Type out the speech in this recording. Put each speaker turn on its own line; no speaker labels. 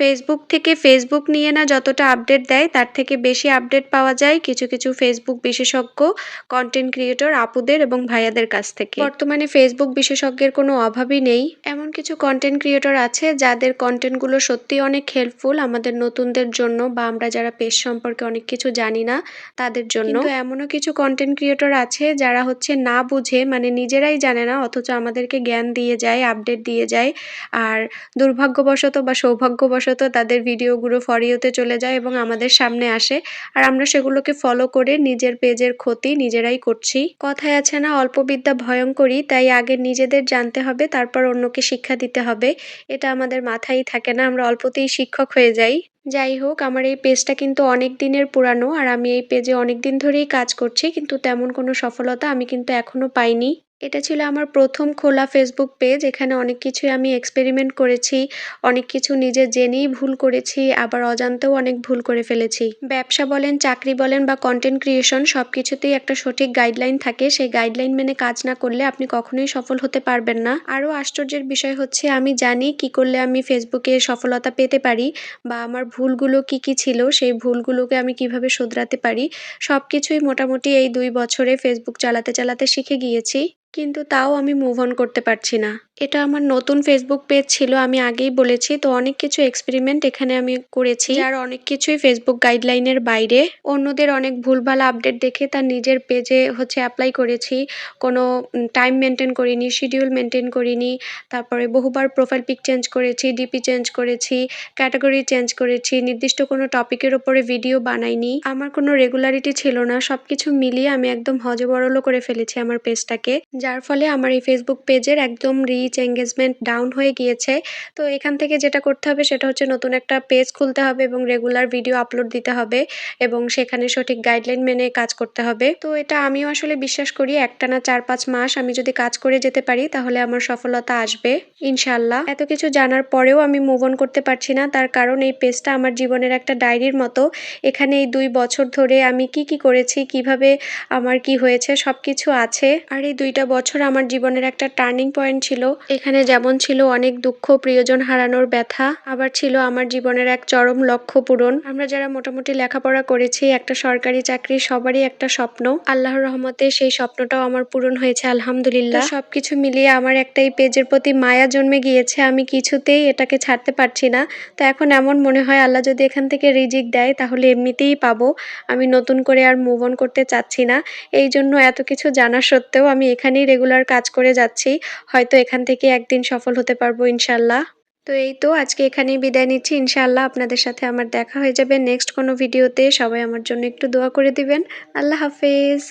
Facebook থেকে Facebook নিয়ে না যতটা আপডেট দেয়, তার থেকে বেশি আপডেট পাওয়া যায় কিছু কিছু ফেসবুক বিশেষজ্ঞ কন্টেন্ট ক্রিয়েটর আপুদের এবং ভাইয়াদের কাছ থেকে। বর্তমানে ফেসবুক বিশেষজ্ঞের কোনো অভাবই নেই। এমন কিছু কন্টেন্ট ক্রিয়েটর আছে যাদের কন্টেন্টগুলো সত্যি অনেক হেল্পফুল আমাদের নতুনদের জন্য বা আমরা যারা পেজ সম্পর্কে অনেক কিছু জানি না তাদের জন্য। কিন্তু এমনও কিছু কন্টেন্ট ক্রিয়েটর আছে যারা হচ্ছে না বুঝে মানে নিজেরাই জানে না অথচ আমাদেরকে জ্ঞান দিয়ে যায় আপডেট দিয়ে যায়। আর দুর্ভাগ্যবশত বা সৌভাগ্যবশত তাদের ভিডিওগুলো ফরিওতে চলে যায় এবং আমাদের সামনে আসে। আর আমরা সেগুলোকে ফলো করে নিজের পেজের ক্ষতি নিজেরাই করছি। কথায় আছে না অল্প বিদ্যা ভয়ঙ্করী তাই আগে নিজেদের জানতে হবে তারপর অন্যকে শিক্ষা দিতে হবে। এটা আমাদের মাথায় থাকে না, আমরা অল্পতেই শিক্ষক হয়ে যাই। যাই হোক, আমার এই পেজটা কিন্তু অনেক দিনের পুরানো, আর আমি এই পেজে অনেক দিন ধরেই কাজ করছি, কিন্তু তেমন কোনো সফলতা আমি কিন্তু এখনও পাইনি। এটা ছিল আমার প্রথম খোলা ফেসবুক পেজ এখানে অনেক কিছুই আমি এক্সপেরিমেন্ট করেছি, অনেক কিছু নিজে জেনেই ভুল করেছি, আবার অজান্তেও অনেক ভুল করে ফেলেছি। ব্যবসা বলেন, চাকরি বলেন বা কন্টেন্ট ক্রিয়েশন সব কিছুতেই একটা সঠিক গাইডলাইন থাকে। সেই গাইডলাইন মেনে কাজ না করলে আপনি কখনোই সফল হতে পারবেন না। আরও আশ্চর্যের বিষয় হচ্ছে, আমি জানি কি করলে আমি ফেসবুকে সফলতা পেতে পারি বা আমার ভুলগুলো কি কি ছিল, সেই ভুলগুলোকে আমি কীভাবে শুধরাতে পারি সব কিছুই মোটামুটি এই দুই বছরে ফেসবুক চালাতে চালাতে শিখে গিয়েছি। কিন্তু তাও আমি মুভ অন করতে পারছি না। এটা আমার নতুন ফেসবুক পেজ ছিল, আমি আগেই বলেছি। তো অনেক কিছু এক্সপেরিমেন্ট এখানে আমি করেছি। আর অনেক কিছুই ফেসবুক গাইডলাইনের বাইরে। অন্যদের অনেক ভুলভাল আপডেট দেখে তার নিজের পেজে হচ্ছে অ্যাপ্লাই করেছি। কোনো টাইম মেনটেন করিনি শিডিউল মেনটেন করিনি। তারপরে বহুবার প্রোফাইল পিক চেঞ্জ করেছি ডিপি চেঞ্জ করেছি ক্যাটাগরি চেঞ্জ করেছি, নির্দিষ্ট কোনো টপিকের ওপরে ভিডিও বানাইনি। আমার কোনো রেগুলারিটি ছিল না সব কিছু মিলিয়ে আমি একদম হজবরল করে ফেলেছি আমার পেজটাকে যার ফলে আমার এই ফেসবুক পেজের একদম রিচ এঙ্গেজমেন্ট ডাউন হয়ে গিয়েছে। তো এখান থেকে যেটা করতে হবে সেটা হচ্ছে নতুন একটা পেজ খুলতে হবে এবং রেগুলার ভিডিও আপলোড দিতে হবে এবং সেখানে সঠিক গাইডলাইন মেনে কাজ করতে হবে। তো এটা আমিও আসলে বিশ্বাস করি একটানা চার পাঁচ মাস আমি যদি কাজ করে যেতে পারি তাহলে আমার সফলতা আসবে ইনশাল্লাহ এত কিছু জানার পরেও আমি মুভ অন করতে পারছি না, তার কারণ এই পেজটা আমার জীবনের একটা ডায়েরির মতো। এখানে এই দুই বছর ধরে আমি কি কি করেছি, কীভাবে আমার কি হয়েছে সব কিছু আছে। আর এই দুইটা বছর আমার জীবনের একটা টার্নিং পয়েন্ট ছিল। এখানে যেমন ছিল অনেক দুঃখ প্রিয়জন হারানোর ব্যথা, আবার ছিল আমার জীবনের এক চরম লক্ষ্য পূরণ। আমরা যারা মোটামুটি লেখাপড়া করেছি, একটা সরকারি চাকরি সবারই একটা স্বপ্ন। আল্লাহর রহমতে সেই স্বপ্নটাও আমার পূরণ হয়েছে, আলহামদুলিল্লাহ। সবকিছু মিলিয়ে আমার একটা এই পেজের প্রতি মায়া জন্মে গিয়েছে, আমি কিছুতেই এটাকে ছাড়তে পারছি না। তো এখন এমন মনে হয়, আল্লাহ যদি এখান থেকে রিজিক দেয়, তাহলে এমনিতেই পাবো। আমি নতুন করে আর মুভ অন করতে চাচ্ছি না। এই জন্য এত কিছু জানা সত্ত্বেও আমি এখানেই রেগুলার কাজ করে যাচ্ছি। হয়তো এখান থেকে একদিন সফল হতে পারব ইনশাল্লাহ। তো এই তো, আজকে এখানেই বিদায় নিচ্ছি। ইনশাল্লাহ আপনাদের সাথে আমার দেখা হয়ে যাবে নেক্সট কোনো ভিডিওতে। সবাই আমার জন্য একটু দোয়া করে দিবেন। আল্লাহ হাফেজ।